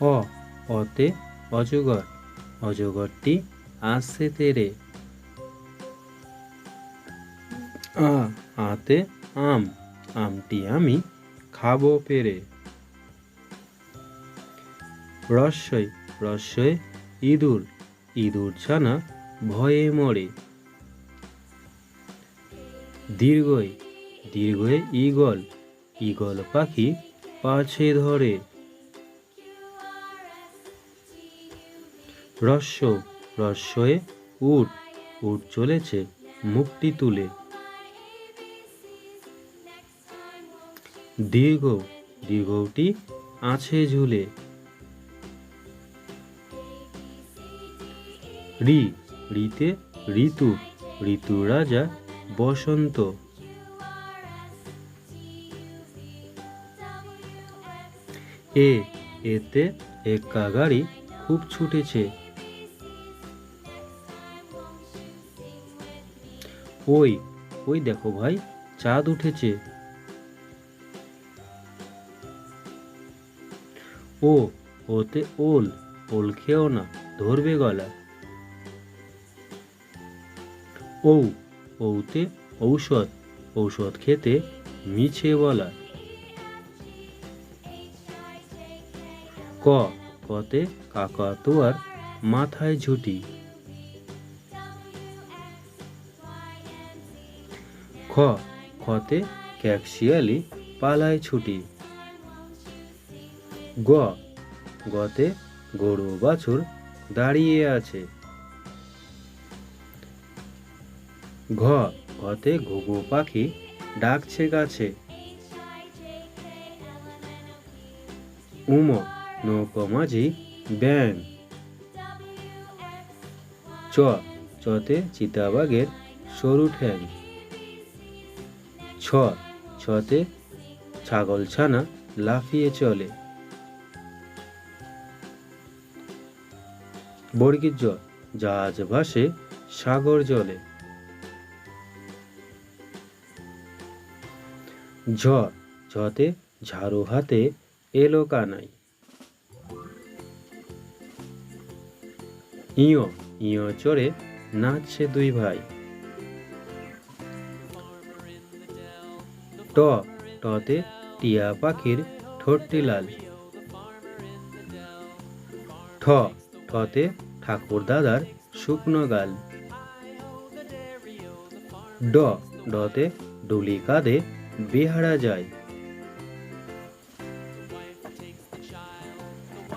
অ অতে অজগর, অজগরটি আসছে তেরে। আ, আতে আম, আমটি আমি খাব পেরে। রস্যই রস্যই ইঁদুর ইঁদুর ছানা ভয়ে মরে। দীর্ঘই দীর্ঘয়ে ঈগল ঈগল পাখি পাছে ধরে। রস্য রস্যয়ে উট উট চলেছে মুখটি তুলে। দীর্ঘ, দীর্ঘটি আছে ঝুলে। ঋ ঋতে ঋতু ঋতু রাজা বসন্ত। এ, এতে একা গাড়ি খুব ছুটেছে। ওই ওই দেখো ভাই, চাঁদ উঠেছে। ও, ওতে ওল ওল খেও না, ধরবে গলা। ঔ ওতে ঔষধ ঔষধ খেতে মিছে বলা। ক, কতে কাকাতুয়ার মাথায় ঝুটি। খ, খতে ক্যাকশিয়ালি পালায় ছুটি। গ, গতে গরু বাছুর দাঁড়িয়ে আছে। ঘ ঘতে ঘুঘু পাখি ডাকছে গাছে। উম, নৌকো মাঝি ব্যাং চ, চতে চিতাবাগের সরু ঠ্যাং। ছ ছতে ছাগল ছানা লাফিয়ে চলে। বর্গীর জ জাহাজ ভাসে, সাগর জলে ঝ ঝতে ঝাড়ু হাতে এলো কানাই। ইয় ইয় চড়ে নাচছে দুই ভাই। ট, টতে টিয়া পাখির ঠোঁটটি লাল। ঠ ঠতে ঠাকুর দাদার শুকনো গাল। ড, ডতে ডুলি কাঁধে বেহারা যায়।